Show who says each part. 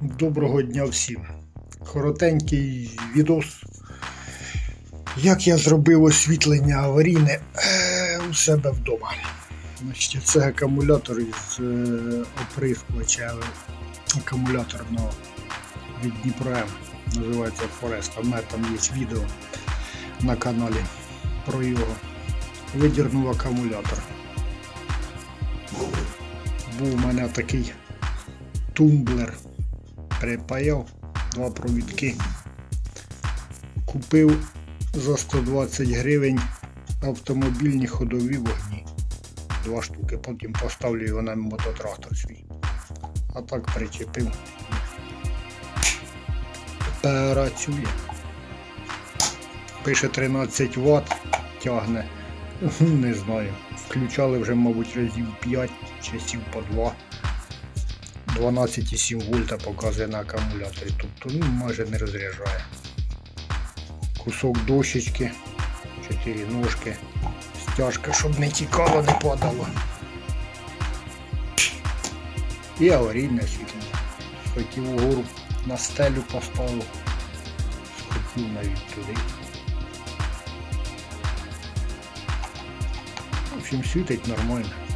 Speaker 1: Доброго дня всім. Коротенький відос. Як я зробив освітлення аварійне е, у себе вдома. Значить, це акумулятор із е, оприскувача акумуляторного від Дніпро М. Називається Форест. У мене там є відео на каналі про його. Видірнув акумулятор. Був у мене такий тумблер припаяв два провідки. Купив за 120 гривень автомобільні ходові вогні. Два штуки. Потім поставлю його на мототрактор свій. А так причепив. Працює. Пише 13 Вт, тягне. Не знаю. Включали вже, мабуть, разів 5 часів по 2. 12,7 вольта показує на акумуляторі, тобто ну, майже не розряджає. Кусок дощечки, 4 ножки, стяжка, щоб не тікало, не падало. І аварійне освітлення. Схотів угору на стелю поставив, схотів навіть туди. В общем, світить нормально.